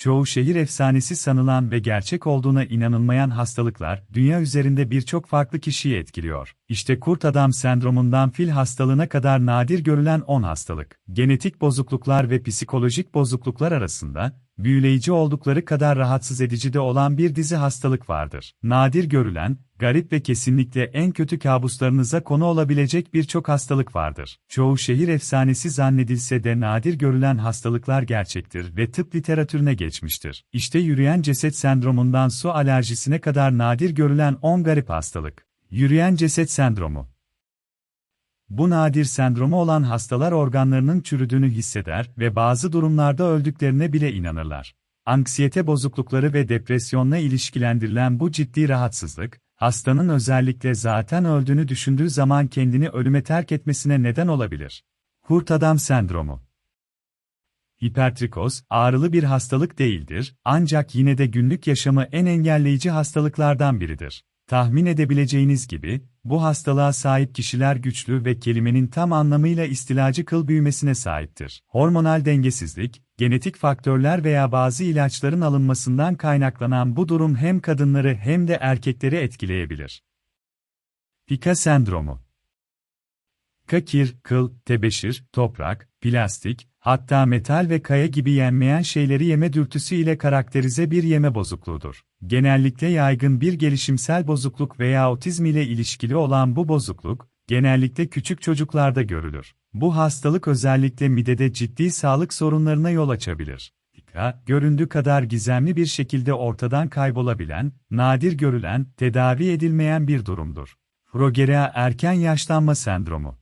Çoğu şehir efsanesi sanılan ve gerçek olduğuna inanılmayan hastalıklar, dünya üzerinde birçok farklı kişiyi etkiliyor. İşte kurt adam sendromundan fil hastalığına kadar nadir görülen 10 hastalık. Genetik bozukluklar ve psikolojik bozukluklar arasında, büyüleyici oldukları kadar rahatsız edici de olan bir dizi hastalık vardır. Nadir görülen, garip ve kesinlikle en kötü kabuslarınıza konu olabilecek birçok hastalık vardır. Çoğu şehir efsanesi zannedilse de nadir görülen hastalıklar gerçektir ve tıp literatürüne geçmiştir. İşte yürüyen ceset sendromundan su alerjisine kadar nadir görülen 10 garip hastalık. Yürüyen ceset sendromu bu nadir sendromu olan hastalar organlarının çürüdüğünü hisseder ve bazı durumlarda öldüklerine bile inanırlar. Anksiyete bozuklukları ve depresyonla ilişkilendirilen bu ciddi rahatsızlık, hastanın özellikle zaten öldüğünü düşündüğü zaman kendini ölüme terk etmesine neden olabilir. Kurt adam sendromu Hipertrikoz, ağrılı bir hastalık değildir, ancak yine de günlük yaşamı en engelleyici hastalıklardan biridir. Tahmin edebileceğiniz gibi, bu hastalığa sahip kişiler güçlü ve kelimenin tam anlamıyla istilacı kıl büyümesine sahiptir. Hormonal dengesizlik, genetik faktörler veya bazı ilaçların alınmasından kaynaklanan bu durum hem kadınları hem de erkekleri etkileyebilir. Pika sendromu Kakir, kıl, tebeşir, toprak, plastik, hatta metal ve kaya gibi yenmeyen şeyleri yeme dürtüsü ile karakterize bir yeme bozukluğudur. Genellikle yaygın bir gelişimsel bozukluk veya otizm ile ilişkili olan bu bozukluk, genellikle küçük çocuklarda görülür. Bu hastalık özellikle midede ciddi sağlık sorunlarına yol açabilir. Pika, göründüğü kadar gizemli bir şekilde ortadan kaybolabilen, nadir görülen, tedavi edilmeyen bir durumdur. Progeria erken yaşlanma sendromu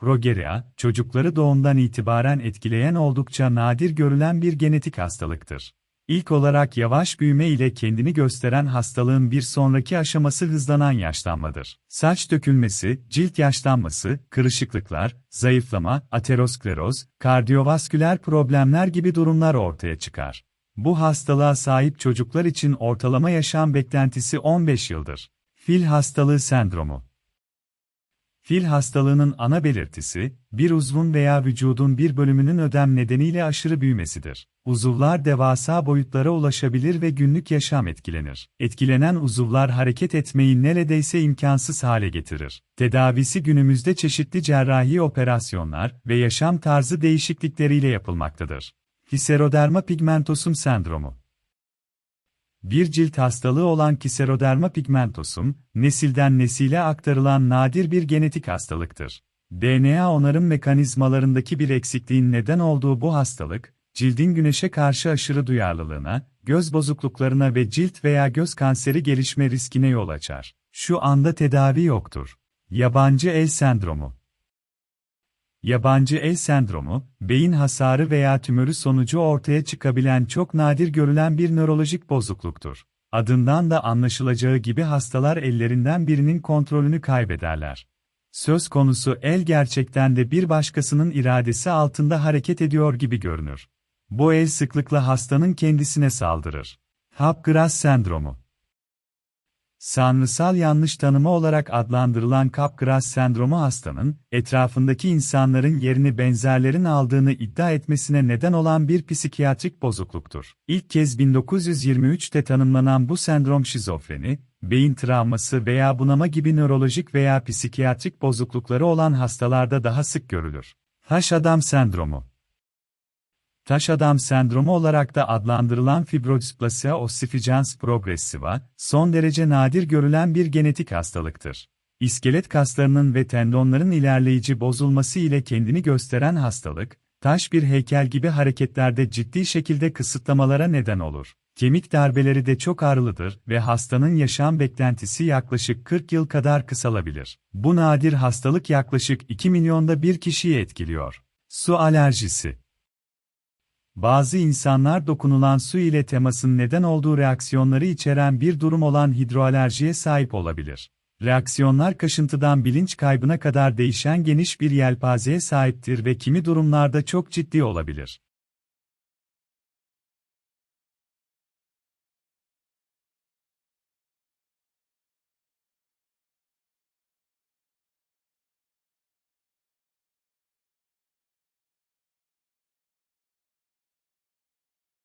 Progeria, çocukları doğumdan itibaren etkileyen oldukça nadir görülen bir genetik hastalıktır. İlk olarak yavaş büyüme ile kendini gösteren hastalığın bir sonraki aşaması hızlanan yaşlanmadır. Saç dökülmesi, cilt yaşlanması, kırışıklıklar, zayıflama, ateroskleroz, kardiyovasküler problemler gibi durumlar ortaya çıkar. Bu hastalığa sahip çocuklar için ortalama yaşam beklentisi 15 yıldır. Fil hastalığı sendromu Fil hastalığının ana belirtisi, bir uzvun veya vücudun bir bölümünün ödem nedeniyle aşırı büyümesidir. Uzuvlar devasa boyutlara ulaşabilir ve günlük yaşam etkilenir. Etkilenen uzuvlar hareket etmeyi neredeyse imkansız hale getirir. Tedavisi günümüzde çeşitli cerrahi operasyonlar ve yaşam tarzı değişiklikleriyle yapılmaktadır. Hiseroderma pigmentosum sendromu bir cilt hastalığı olan kiseroderma pigmentosum, nesilden nesile aktarılan nadir bir genetik hastalıktır. DNA onarım mekanizmalarındaki bir eksikliğin neden olduğu bu hastalık, cildin güneşe karşı aşırı duyarlılığına, göz bozukluklarına ve cilt veya göz kanseri gelişme riskine yol açar. Şu anda tedavi yoktur. Yabancı el sendromu Yabancı el sendromu, beyin hasarı veya tümörü sonucu ortaya çıkabilen çok nadir görülen bir nörolojik bozukluktur. Adından da anlaşılacağı gibi hastalar ellerinden birinin kontrolünü kaybederler. Söz konusu el gerçekten de bir başkasının iradesi altında hareket ediyor gibi görünür. Bu el sıklıkla hastanın kendisine saldırır. Hapgras sendromu Sanrısal yanlış tanımı olarak adlandırılan Capgras sendromu hastanın, etrafındaki insanların yerini benzerlerin aldığını iddia etmesine neden olan bir psikiyatrik bozukluktur. İlk kez 1923'te tanımlanan bu sendrom şizofreni, beyin travması veya bunama gibi nörolojik veya psikiyatrik bozuklukları olan hastalarda daha sık görülür. Taş adam sendromu Taş adam sendromu olarak da adlandırılan fibrodysplasia ossificans progressiva, son derece nadir görülen bir genetik hastalıktır. İskelet kaslarının ve tendonların ilerleyici bozulması ile kendini gösteren hastalık, taş bir heykel gibi hareketlerde ciddi şekilde kısıtlamalara neden olur. Kemik darbeleri de çok ağrılıdır ve hastanın yaşam beklentisi yaklaşık 40 yıl kadar kısalabilir. Bu nadir hastalık yaklaşık 2 milyonda bir kişiyi etkiliyor. Su alerjisi bazı insanlar dokunulan su ile temasın neden olduğu reaksiyonları içeren bir durum olan hidroalerjiye sahip olabilir. Reaksiyonlar kaşıntıdan bilinç kaybına kadar değişen geniş bir yelpazeye sahiptir ve kimi durumlarda çok ciddi olabilir.